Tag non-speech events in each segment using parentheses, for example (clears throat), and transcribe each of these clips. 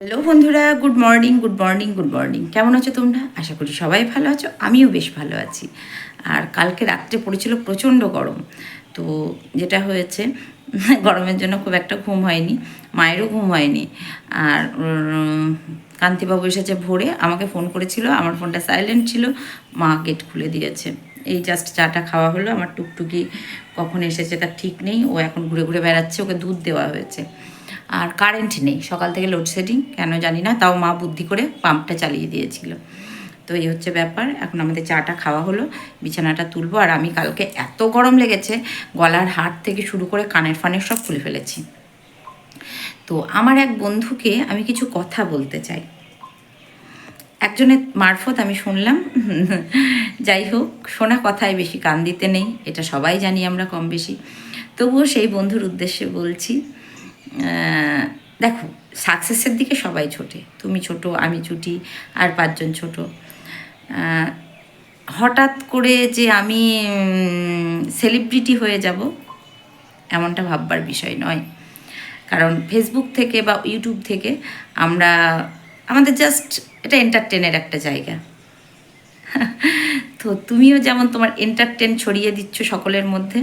Hello বন্ধুরা, good morning good morning good morning. কেমন আছো তোমরা? আশা করি সবাই ভালো আছো, আমিও বেশ ভালো আছি। আর কালকে রাত্রে পড়েছিল প্রচণ্ড গরম। তো যেটা হয়েছে, (laughs) গরমের জন্য খুব একটা ঘুম হয়নি, মায়েরও ঘুম হয়নি। আর কান্তিবাবু এসেছে ভোরে, আমাকে ফোন করেছিল, আমার ফোনটা সাইলেন্ট ছিল, মা গেট খুলে দিয়েছে। এই জাস্ট চাটা খাওয়া হলো, আমার টুকটুকি কখন এসেছে তার ঠিক নেই, ও এখন ঘুরে ঘুরে বেড়াচ্ছে, ওকে দুধ দেওয়া হয়েছে। আর কারেন্ট নেই। সকাল থেকে লোডশেডিং কেন জানি না, তাও মা বুদ্ধি করে পাম্পটা চালিয়ে দিয়েছিল। তো এই হচ্ছে ব্যাপার, এখন আমাদের চাটা খাওয়া হলো, বিছানাটা তুলবো, আর আমি কালকে এত গরম লেগেছে, গলার হাট থেকে শুরু করে কানের ফানের সব খুলে ফেলেছি। তো আমার এক বন্ধুকে আমি কিছু কথা বলতে চাই। একজনের মারফত আমি শুনলাম, যাই হোক, শোনা কথায় বেশি কান দিতে নেই, এটা সবাই জানি আমরা কম বেশি তবুও সেই বন্ধুর উদ্দেশ্যে বলছি দেখো সাকসেসের দিকে সবাই ছোটে। তুমি ছোট, আমি ছুটি, আর পাঁচজন ছোট। হঠাৎ করে যে আমি সেলিব্রিটি হয়ে যাব, এমনটা ভাববার বিষয় নয়। কারণ ফেসবুক থেকে বা ইউটিউব থেকে আমরা, আমাদের জাস্ট এটা এন্টারটেনের একটা জায়গা। (laughs) তো তুমিও যেমন তোমার এন্টারটেন ছড়িয়ে দিচ্ছ সকলের মধ্যে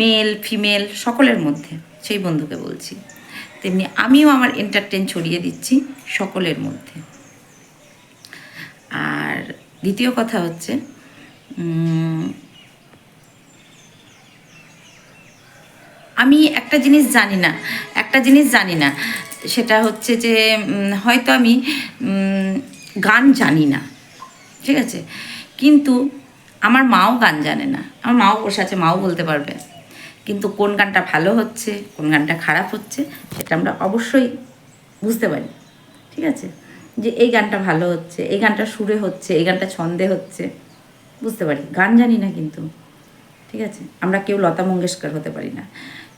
মেল ফিমেল সকলের মধ্যে, সেই বন্ধুকে বলছি। তেমনি আমিও আমার এন্টারটেন ছড়িয়ে দিচ্ছি সকলের মধ্যে। আর দ্বিতীয় কথা হচ্ছে আমি একটা জিনিস জানি না, একটা জিনিস জানি না, সেটা হচ্ছে যে হয়তো আমি গান জানি না, ঠিক আছে? কিন্তু আমার মাও গান জানে না, আমার মাও বসে আছে, মাও বলতে পারবে। কিন্তু কোন গানটা ভালো হচ্ছে, কোন গানটা খারাপ হচ্ছে, সেটা আমরা অবশ্যই বুঝতে পারি। ঠিক আছে? যে এই গানটা ভালো হচ্ছে, এই গানটা সুরে হচ্ছে, এই গানটা ছন্দে হচ্ছে, বুঝতে পারি। গান জানি না কিন্তু। ঠিক আছে? আমরা কেউ লতা মঙ্গেশকর হতে পারি না।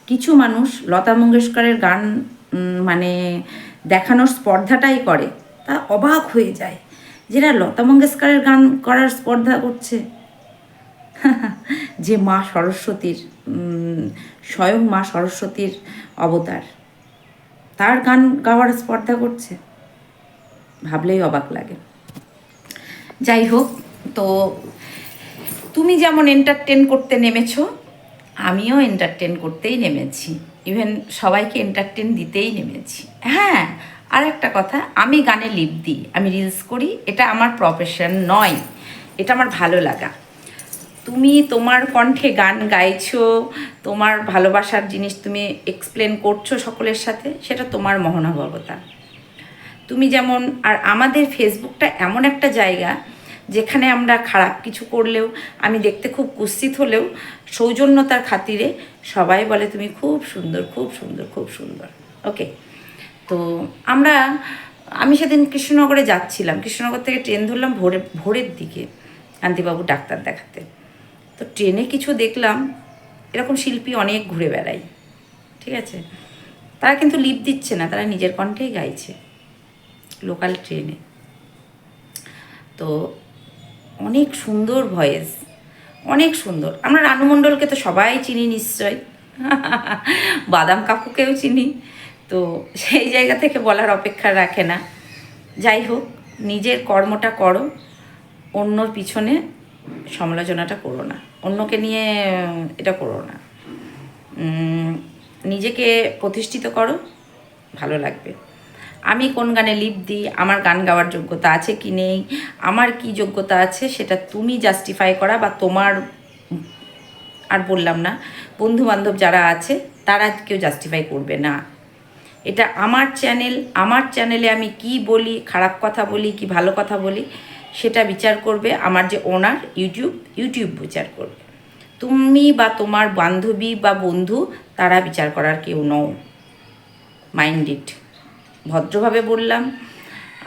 কিছু মানুষ লতা মঙ্গেশকরের গান মানে দেখানোর স্পর্ধাটাই করে, তা অবাক হয়ে যায়। যেটা লতা মঙ্গেশকরের গান করার স্পর্ধা করছে। (laughs) যে মা সরস্বতীর স্বয়ং মা সরস্বতীর অবতার। তার গান গাওয়ার স্পর্ধা করছে। ভাবলেই অবাক লাগে। যাই হোক, তো তুমি যেমন এন্টারটেন করতে নেমেছো, আমিও এন্টারটেন করতেই নেমেছি। ইভেন সবাইকে এন্টারটেন দিতেই নেমেছি। হ্যাঁ আর একটা কথা, আমি গানে লিপ দিই, আমি রিলস করি, এটা আমার প্রফেশন নয়, এটা আমার ভালো লাগা। তুমি তোমার কণ্ঠে গান গাইছো, তোমার ভালোবাসার জিনিস তুমি এক্সপ্লেন করছ সকলের সাথে, সেটা তোমার মহানুভবতা। তুমি যেমন, আর আমাদের ফেসবুকটা এমন একটা জায়গা যেখানে আমরা খারাপ কিছু করলেও, আমি দেখতে খুব কুৎসিত হলেও, সৌজন্যতার খাতিরে সবাই বলে তুমি খুব সুন্দর খুব সুন্দর খুব সুন্দর। ওকে তো আমরা, আমি সেদিন কৃষ্ণনগরে যাচ্ছিলাম। কৃষ্ণনগর থেকে ট্রেন ধরলাম ভোরে, ভোরের দিকে। কান্তিবাবু ডাক্তার দেখাতে। তো ট্রেনে কিছু দেখলাম, এরকম শিল্পী অনেক ঘুরে বেড়ায়, ঠিক আছে? তারা কিন্তু লিপ দিচ্ছে না, তারা নিজের কণ্ঠেই গাইছে লোকাল ট্রেনে। তো অনেক সুন্দর ভয়েস, অনেক সুন্দর। আমরা রানু মণ্ডলকে তো সবাই চিনি নিশ্চয়, (laughs) বাদাম কাকুকেও চিনি, তো সেই জায়গা থেকে বলার অপেক্ষা রাখে না। যাই হোক, নিজের কর্মটা করো, অন্যর পিছনে সমালোচনাটা করো না। অন্যকে নিয়ে এটা করো না। নিজেকে প্রতিষ্ঠিত করো, ভালো লাগবে। আমি কোন গানে লিপ দিই, আমার গান গাওয়ার যোগ্যতা আছে কি নেই, আমার কি যোগ্যতা আছে সেটা তুমি জাস্টিফাই করা বা তোমার, আর বললাম না বন্ধু বান্ধব যারা আছে, তারা কেউ জাস্টিফাই করবে না। এটা আমার চ্যানেল আমার চ্যানেলে আমি কি বলি, খারাপ কথা বলি, কি ভালো কথা বলি সেটা বিচার করবে, আমার যে ওনার ইউটিউব ইউটিউব বিচার করবে। তুমি বা তোমার বান্ধবী বা বন্ধু, তারা বিচার করার কেউ নও। মাইন্ডেড ভদ্রভাবে বললাম,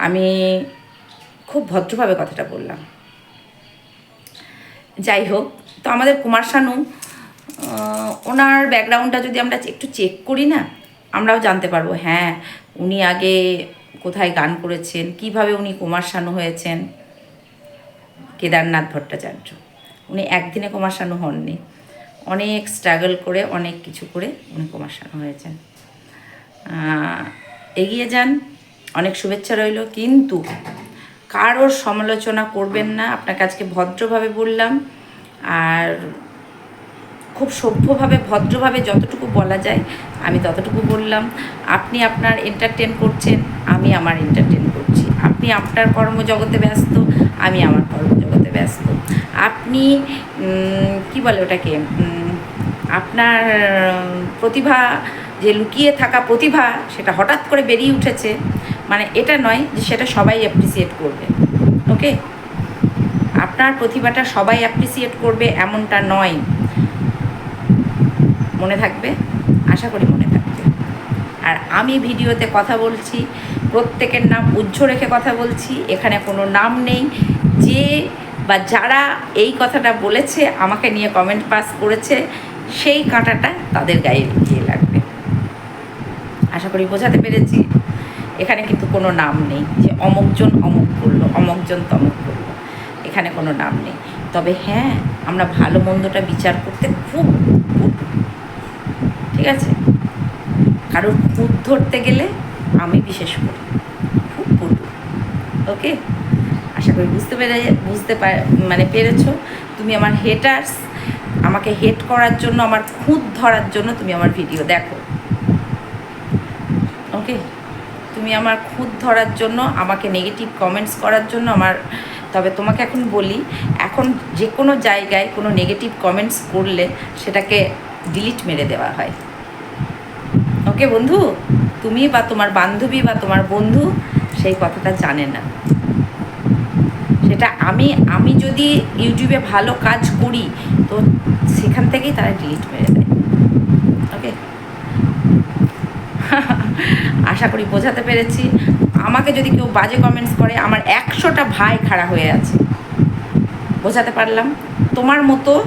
আমি খুব ভদ্রভাবে কথাটা বললাম। যাই হোক, তো আমাদের কুমার শানু ওনার ব্যাকগ্রাউন্ডটা যদি আমরা একটু চেক করি না, আমরাও জানতে পারব হ্যাঁ উনি আগে কোথায় গান করেছেন, কীভাবে উনি কুমার শানু হয়েছেন। কেদারনাথ ভট্টাচার্য। উনি একদিনে কুমার শানু হননি। অনেক স্ট্রাগল করে, অনেক কিছু করে উনি কুমার শানু হয়েছেন এগিয়ে যান, অনেক শুভেচ্ছা রইল, কিন্তু কারোর সমালোচনা করবেন না। আপনাকে আজকে ভদ্রভাবে বললাম, আর খুব সভ্যভাবে, ভদ্রভাবে যতটুকু বলা যায়, আমি ততটুকু বললাম। আপনি আপনার এন্টারটেন করছেন, আমি আমার এন্টারটেন করছি। আপনি আপনার কর্মজগতে ব্যস্ত আমি আমার কর্মজগতে ব্যস্ত। আপনি কি বলে ওটাকে? আপনার প্রতিভা, যে লুকিয়ে থাকা প্রতিভা, সেটা হঠাৎ করে বেরিয়ে উঠেছে। মানে এটা নয় যে সেটা সবাই অ্যাপ্রিসিয়েট করবে ওকে আপনার প্রতিভাটা সবাই অ্যাপ্রিসিয়েট করবে এমনটা নয়। মনে থাকবে? আশা করি মনে থাকবে। আর আমি ভিডিওতে কথা বলছি, প্রত্যেকের নাম উজ্জ্ব রেখে কথা বলছি, এখানে কোনো নাম নেই। যে বা যারা এই কথাটা বলেছে, আমাকে নিয়ে কমেন্ট পাস করেছে, সেই কাঁটাটা তাদের গায়ে গিয়ে লাগবে। আশা করি বোঝাতে পেরেছি। এখানে কিন্তু কোনো নাম নেই যে অমুকজন অমুক করল অমুকজন তমুক করল এখানে কোনো নাম নেই। তবে হ্যাঁ আমরা ভালো মন্দটা বিচার করতে খুব ঠিক আছে? কারোর খুঁত ধরতে গেলে আমি বিশেষ করি। খুব পটু ওকে আশা করি বুঝতে পেরে বুঝতে পার- মানে পেরেছ। তুমি আমার হেটার্স আমাকে হেট করার জন্য, আমার খুঁত ধরার জন্য তুমি আমার ভিডিও দেখো। ওকে তুমি আমার খুঁত ধরার জন্য, আমাকে নেগেটিভ কমেন্টস করার জন্য আমার তবে তোমাকে এখন বলি, এখন যে কোনো জায়গায় কোনো নেগেটিভ কমেন্টস করলে সেটাকে ডিলিট মেরে দেওয়া হয়। ওকে বন্ধু? তুমি বা তোমার বান্ধবী বা তোমার বন্ধু সেই কথাটা জানে না। সেটা আমি আমি যদি ইউটিউবে ভালো কাজ করি, তো সেখান থেকেই তারা ডিলিট মেরে দেয়। ওকে (laughs) আশা করি বোঝাতে পেরেছি। আমাকে যদি কেউ বাজে কমেন্টস করে, আমার একশোটা ভাই খাড়া হয়ে আছে। বোঝাতে পারলাম? তোমার মতো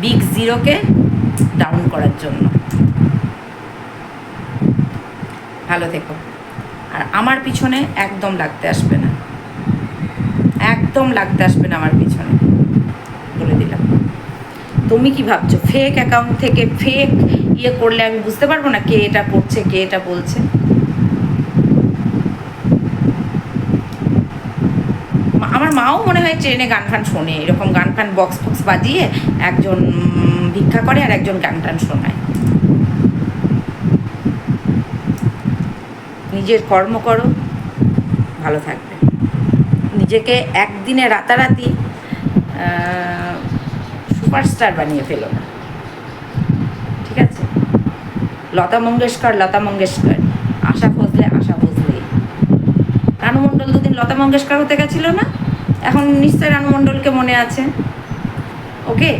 বিগ জিরোকে ডাউন করার জন্য। ভালো থেকো। আর আমার পিছনে একদম লাগতে আসবে না। একদম লাগতে আসবে না আমার পিছনে। বলে দিলাম। তুমি কি ভাবছ? ফেক অ্যাকাউন্ট থেকে ফেক ইয়ে করলে আমি বুঝতে পারব না কে এটা করছে, কে এটা বলছে? আমার মাও মনে হয় ট্রেনে গান ফান শোনে। এরকম গান ফান বক্স ফক্স বাজিয়ে একজন ভিক্ষা করে আর একজন গান টান শোনায়। নিজের কর্ম করো, ভালো থাকবে। নিজেকে একদিনে রাতারাতি সুপারস্টার বানিয়ে ফেলো না। ঠিক আছে? লতা মঙ্গেশকর লতা মঙ্গেশকর। আশা ভোজলে আশা ভোজলে রানু মণ্ডল দুদিন লতা মঙ্গেশকর হতে গেছিল না? এখন নিশ্চয় রানু মণ্ডলকে মনে আছে। ওকে?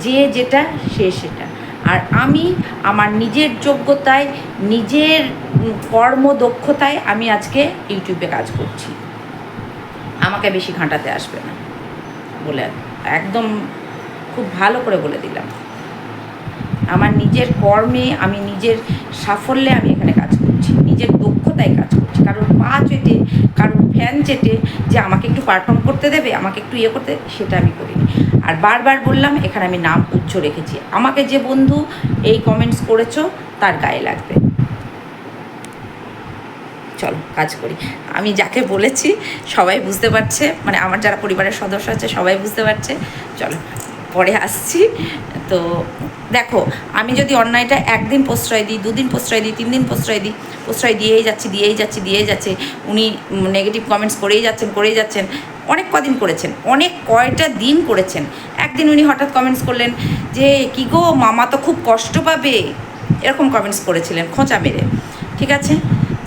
যে যেটা, সে সেটা। আর আমি আমার নিজের যোগ্যতায় নিজের কর্মদক্ষতায় আমি আজকে ইউটিউবে কাজ করছি। আমাকে বেশি ঘাঁটাতে আসবে না, বলে একদম খুব ভালো করে বলে দিলাম। আমার নিজের কর্মে আমি নিজের সাফল্যে আমি এখানে কাজ করছি, নিজের দক্ষতায় কাজ করছি। কারোর পা চেটে, কারোর ফ্যান চেটে যে আমাকে একটু পারফর্ম করতে দেবে, আমাকে একটু ইয়ে করতে সেটা আমি করিনি। আর বারবার বললাম, এখানে আমি নাম উচ্চ রেখেছি। আমাকে যে বন্ধু এই কমেন্টস করেছ, তার গায়ে লাগবে। চলো, কাজ করি। আমি যাকে বলেছি, সবাই বুঝতে পারছে মানে আমার যারা পরিবারের সদস্য আছে, সবাই বুঝতে পারছে। চলো, পরে আসছি। তো দেখো, আমি যদি অন্যায়টা একদিন প্রশ্রয় দিই, দুদিন প্রশ্রয় দিই তিন দিন প্রশ্রয় দিই, প্রশ্রয় দিয়েই যাচ্ছি দিয়েই যাচ্ছি, দিয়েই যাচ্ছে, উনি নেগেটিভ কমেন্টস করেই যাচ্ছেন করেই যাচ্ছেন, অনেক কদিন করেছেন, অনেক কয়টা দিন করেছেন। একদিন উনি হঠাৎ কমেন্টস করলেন যে, কি গো, মামা তো খুব কষ্ট পাবে। এরকম কমেন্টস করেছিলেন, খোঁচা মেরে। ঠিক আছে?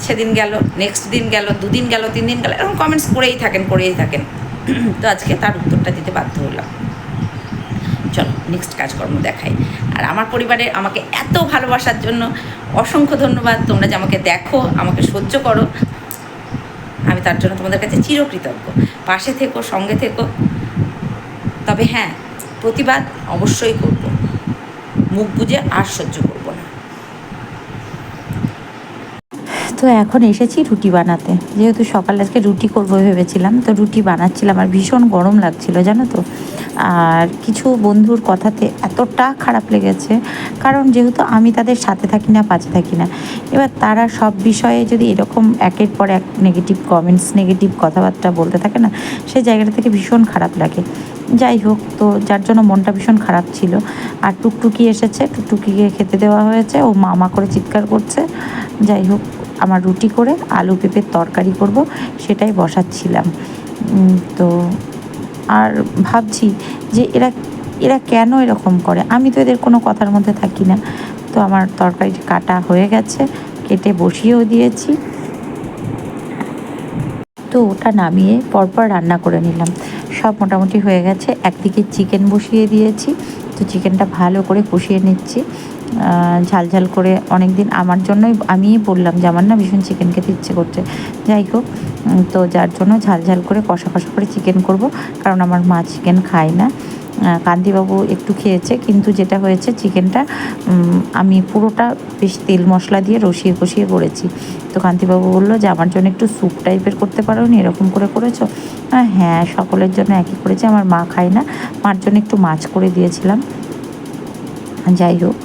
সেদিন গেল নেক্সট দিন গেল, দুদিন গেল তিন দিন গেল, এরকম কমেন্টস করেই থাকেন করেই থাকেন। (clears throat) তো আজকে তার উত্তরটা দিতে বাধ্য হলাম। চলো নেক্সট কাজকর্ম দেখাই। আর আমার পরিবারে আমাকে এত ভালোবাসার জন্য অসংখ্য ধন্যবাদ। তোমরা যে আমাকে দেখো, আমাকে সহ্য করো, আমি তার জন্য তোমাদের কাছে চিরকৃতজ্ঞ। পাশে থেকো, সঙ্গে থেকো। তবে হ্যাঁ প্রতিবাদ অবশ্যই করব। মুখ বুঝে আর সহ্য করব না তো এখন এসেছি রুটি বানাতে। যেহেতু সকালে আজকে রুটি করব ভেবেছিলাম, তো রুটি বানাচ্ছিলাম আর ভীষণ গরম লাগছিল, জানো তো। আর কিছু বন্ধুর কথাতে এতটা খারাপ লেগেছে, কারণ যেহেতু আমি তাদের সাথে থাকি না, পাশে থাকি না। এবার তারা সব বিষয়ে যদি এরকম একের পর এক নেগেটিভ কমেন্টস নেগেটিভ কথাবার্তা বলতে থাকে না, সেই জায়গাটা থেকে ভীষণ খারাপ লাগে। যাই হোক, তো যার জন্য মনটা ভীষণ খারাপ ছিল। আর টুকটুকি এসেছে, টুকটুকিকে খেতে দেওয়া হয়েছে, ও মামা করে চিৎকার করছে। যাই হোক আমার রুটি করে, আলু পেঁপের তরকারি করব, সেটাই বসাচ্ছিলাম। তো আর ভাবছি যে এরা এরা কেন এরকম করে? আমি তো এদের কোনো কথার মধ্যে থাকি না। তো আমার তরকারি কাটা হয়ে গেছে, কেটে বসিয়েও দিয়েছি। তো ওটা নামিয়ে পরপর রান্না করে নিলাম। সব মোটামুটি হয়ে গেছে। একদিকে চিকেন বসিয়ে দিয়েছি। তো চিকেনটা ভালো করে কষিয়ে নিচ্ছি। ঝাল ঝাল করে অনেক দিন আমার জন্যই আমিই বললাম যে আমার না ভীষণ চিকেন খেতে ইচ্ছে করছে। যাই হোক তো যার জন্য ঝাল ঝাল করে কষা কষা করে চিকেন করব, কারণ আমার মা চিকেন খায় না। কান্তিবাবু একটু খেয়েছে, কিন্তু যেটা হয়েছে চিকেনটা আমি পুরোটা বেশ তেল মশলা দিয়ে রসিয়ে কষিয়ে করেছি। তো কান্তিবাবু বলল যে, আমার জন্য একটু স্যুপ টাইপের করতে পারো নি? এরকম করে করেছ? হ্যাঁ সকলের জন্য একই করেছি, আমার মা খায় না। মার জন্য একটু মাছ করে দিয়েছিলাম। যাই হোক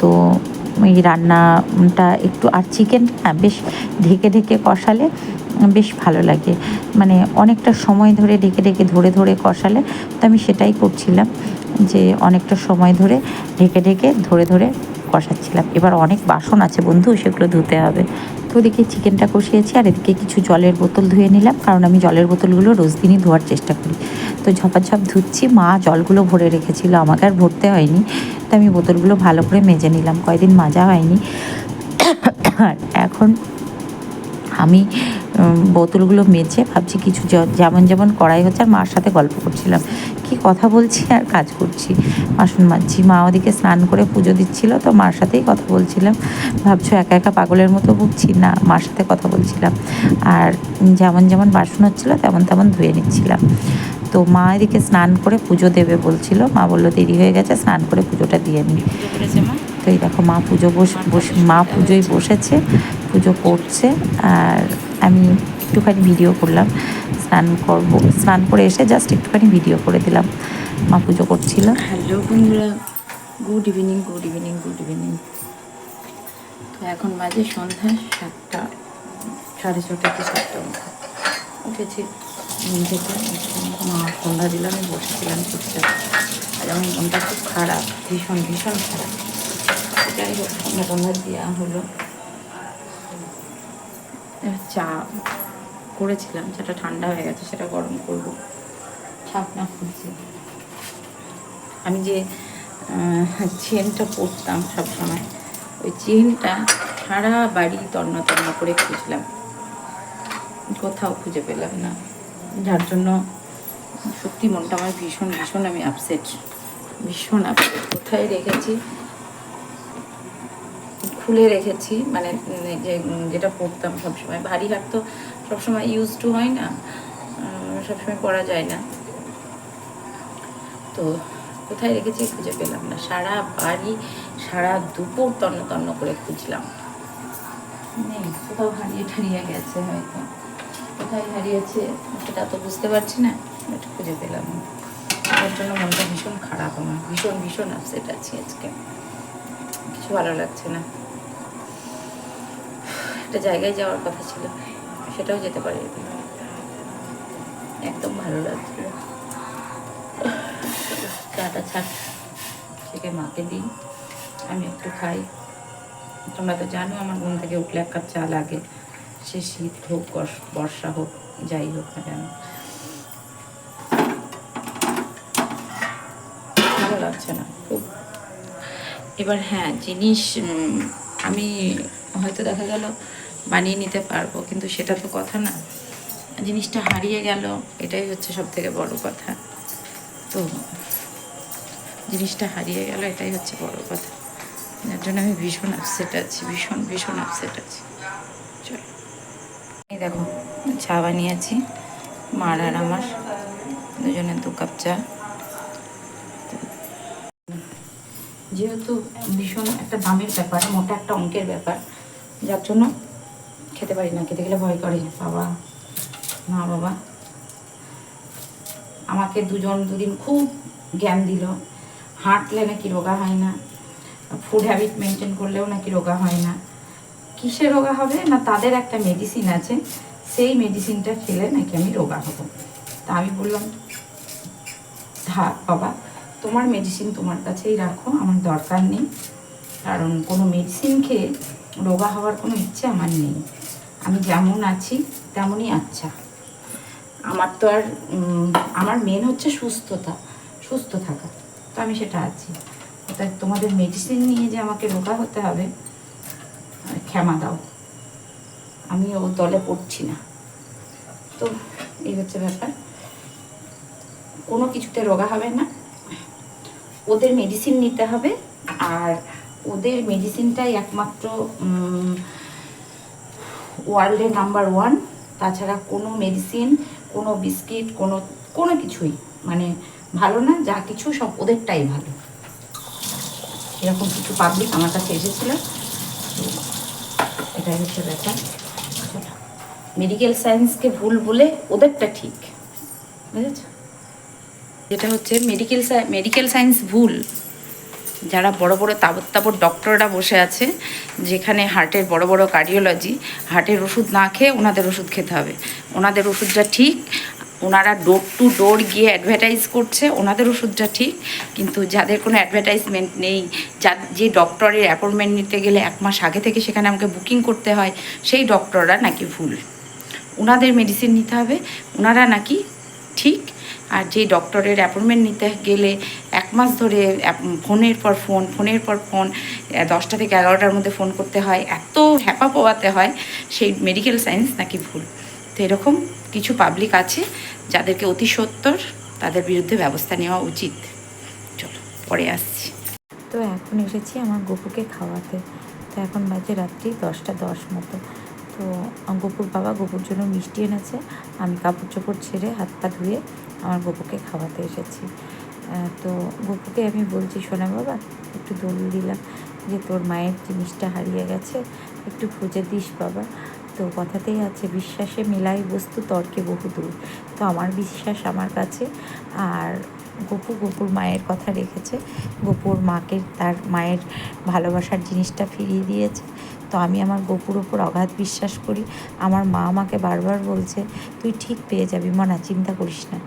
তো এই রান্নাটা একটু আর চিকেন হ্যাঁ বেশ ঢেকে ঢেকে কষালে বেশ ভালো লাগে। মানে অনেকটা সময় ধরে ঢেকে ঢেকে ধরে ধরে কষালে তো আমি সেটাই করছিলাম যে অনেকটা সময় ধরে ঢেকে ঢেকে ধরে ধরে কষাচ্ছিলাম। এবার অনেক বাসন আছে বন্ধু, সেগুলো ধুতে হবে। তো ওদিকে চিকেনটা কষিয়েছি আর এদিকে কিছু জলের বোতল ধুয়ে নিলাম, কারণ আমি জলের বোতলগুলো রোজ দিনই ধোয়ার চেষ্টা করি। তো ঝপাঝপ ধুচ্ছি, মা জলগুলো ভরে রেখেছিল, আমাকে আর ভরতে হয়নি। তো আমি বোতলগুলো ভালো করে মেজে নিলাম, কয়দিন মাজা হয়নি। (coughs) আর এখন আমি বোতলগুলো মেজে ভাবছি কিছু যেমন যেমন করাই হচ্ছে আর মার সাথে গল্প করছিলাম। কি কথা বলছি আর কাজ করছি। বাসন মাজছি মা ওদিকে স্নান করে পুজো দিচ্ছিল, তো মার সাথেই কথা বলছিলাম। ভাবছ একা একা পাগলের মতো ভুগছি? না, মার সাথে কথা বলছিলাম। আর যেমন যেমন বাসন হচ্ছিল, তেমন তেমন ধুয়ে নিচ্ছিলাম। তো মা এদিকে স্নান করে পুজো দেবে বলছিল। মা বলল, দেরি হয়ে গেছে, স্নান করে পুজোটা দিয়ে পুজো তো এই দেখো মা পুজো বস বসে মা পুজোয় বসেছে, পুজো করছে। আর আমি একটুখানি ভিডিও করলাম, স্নান করব, স্নান করে এসে জাস্ট একটুখানি ভিডিও করে দিলাম। মা পুজো করছিল। হ্যালো বন্ধুরা good evening good evening good evening তো এখন বাজে সন্ধ্যা সাতটা, সাড়ে ছটা কি সাতটা উঠেছি। থেকে মা সন্ধ্যা দিলাম, আমি বসেছিলাম চুপচাপ। আর আমার মনটা খুব খারাপ, ভীষণ ভীষণ খারাপ। যাই হোক সন্ধ্যা সন্ধ্যা দেওয়া হলো। চা করেছিলাম সেটা ঠান্ডা হয়ে গেছে সেটা গরম করব। ছাপনা খুঁজছি আমি যে চেনটা পরতাম সবসময় ওই চেনটা সারা বাড়ি তন্ন তন্ন করে খুঁজলাম। কোথাও খুঁজে পেলাম না। যার জন্য সত্যি মনটা আমার ভীষণ ভীষণ আমি আপসেট ভীষণ আপসেট কোথায় রেখেছি? খুলে রেখেছি মানে যে যেটা পরতাম সবসময়। ভারী হাত তো সবসময় ইউজ টু হয় না সবসময় পরা যায় না। তো কোথায় রেখেছি খুঁজে পেলাম না। সারা বাড়ি, সারা দুপুর তন্ন তন্ন করে খুঁজলাম। নেই কোথাও হারিয়ে ঠারিয়ে গেছে হয়তো। কোথায় হারিয়েছে সেটা তো বুঝতে পারছি না এটা খুঁজে পেলাম না। তার জন্য মনটা ভীষণ খারাপ আমার, ভীষণ ভীষণ আপসেট আছি আজকে। কিছু ভালো লাগছে না। একটা জায়গায় যাওয়ার কথা ছিল, সেটাও যেতে পারি একদম ভালো লাগছিল। চাটা ছাট সেকে মাকে দিই, আমি একটু খাই। তোমরা তো জানো, আমার ঘুম থেকে উঠলে এক কাপ চা লাগে। সে শীত হোক, বর্ষা হোক, যাই হোক না কেন। ভালো লাগছে না, খুব। এবার হ্যাঁ জিনিস আমি হয়তো দেখা গেল বানিয়ে নিতে পারব, কিন্তু সেটা তো কথা না। জিনিসটা হারিয়ে গেল, এটাই হচ্ছে সব থেকে বড় কথা। তো জিনিসটা হারিয়ে গেল, এটাই হচ্ছে বড় কথা। যার জন্য আমি ভীষণ আপসেট আছি, ভীষণ ভীষণ আপসেট আছি। চলো। এই দেখো, চা বানিয়েছি, মার আর আমার। দুজনের দু কাপ চা। যেহেতু ভীষণ একটা দামের ব্যাপার, মোটা একটা অঙ্কের ব্যাপার, যার জন্য খেতে পারি না, খেতে গেলে ভয় করে। বাবা, মা, বাবা। আমাকে দুজন, দুদিন খুব জ্ঞান দিল। হাঁটলে নাকি রোগা হয় না। ফুড হ্যাবিট মেনটেন করলেও নাকি রোগা হয় না। কিসে রোগা হবে না তাদের একটা মেডিসিন আছে, সেই মেডিসিনটা খেলে নাকি আমি রোগা হব। তা আমি বললাম, থাক বাবা, তোমার মেডিসিন তোমার কাছেই রাখো, আমার দরকার নেই। কারণ কোনো মেডিসিন খেয়ে রোগা হওয়ার কোনো ইচ্ছে আমার নেই। আমি যেমন আছি, তেমনই আচ্ছা। আমার তো আর আমার মেন হচ্ছে সুস্থতা, সুস্থ থাকা। তো আমি সেটা আছি। তাই তোমাদের মেডিসিন নিয়ে যে আমাকে রোগা হতে হবে ক্ষমা দাও। আমি ও দলে পড়ছি না। তো এই হচ্ছে ব্যাপার। কোনো কিছুতে রোগা হবে না। ওদের মেডিসিন নিতে হবে। আর ওদের মেডিসিনটাই একমাত্র ওয়ার্ল্ডের নাম্বার ওয়ান তাছাড়া কোনো মেডিসিন কোনো বিস্কিট কোনো কোনো কিছুই। মানে ভালো না, যা কিছু সব ওদেরটাই ভালো। এরকম কিছু পাবলিক আমার কাছে এসেছিল। এটাই হচ্ছে ব্যাপার। মেডিকেল সায়েন্সকে ভুল বলে ওদেরটা ঠিক। বুঝেছ? যেটা হচ্ছে মেডিকেল মেডিকেল সায়েন্স ভুল। যারা বড় বড় তাবর তাবর ডক্টররা বসে আছে, যেখানে হার্টের বড় বড় কার্ডিওলজি হার্টের ওষুধ না খেয়ে ওনাদের ওষুধ খেতে হবে। ওনাদের ওষুধটা ঠিক, ওনারা ডোর টু ডোর গিয়ে অ্যাডভার্টাইজ করছে, ওনাদের ওষুধটা ঠিক, কিন্তু যাদের কোনো অ্যাডভার্টাইজমেন্ট নেই, যা, যে ডক্টরের অ্যাপয়েন্টমেন্ট নিতে গেলে এক মাস আগে থেকে সেখানে আমাকে বুকিং করতে হয়, সেই ডক্টররা নাকি ভুল। ওনাদের মেডিসিন নিতে হবে, ওনারা নাকি ঠিক আর যে ডক্টরের অ্যাপয়েন্টমেন্ট নিতে গেলে এক মাস ধরে ফোনের পর ফোন, ফোনের পর ফোন দশটা থেকে এগারোটার মধ্যে ফোন করতে হয়। এত হ্যাপা পোয়াতে হয়, সেই মেডিকেল সায়েন্স নাকি ভুল। তো এরকম কিছু পাবলিক আছে যাদেরকে অতি সত্তর তাদের বিরুদ্ধে ব্যবস্থা নেওয়া উচিত। চলো, পরে আসছি। তো এখন এসেছি আমার গপুকে খাওয়াতে। তো এখন বাজে রাত্রি দশটা দশ মতো। তো গপুর বাবা গপুর জন্য মিষ্টি এনেছে। আমি কাপড় চোপড় ছেড়ে হাত পা ধুয়ে আমার গপুকে খাওয়াতে এসেছি। তো গপুকে আমি বলছি, শোনা বাবা, একটু দোল দিলাম যে তোর মায়ের জিনিসটা হারিয়ে গেছে, একটু খুঁজে দিস বাবা। তো কথাতেই আছে, বিশ্বাসে মেলাই বস্তু তর্কে বহু দূর। তো আমার বিশ্বাস আমার কাছে। আর গপু গপুর মায়ের কথা রেখেছে। গপুর মাকে তার মায়ের ভালোবাসার জিনিসটা ফিরিয়ে দিয়েছে। তো আমি আমার গপুর ওপর অগাধ বিশ্বাস করি। আমার মা আমাকে বারবার বলছে, তুই ঠিক পেয়ে যাবি, মনা, চিন্তা করিস না।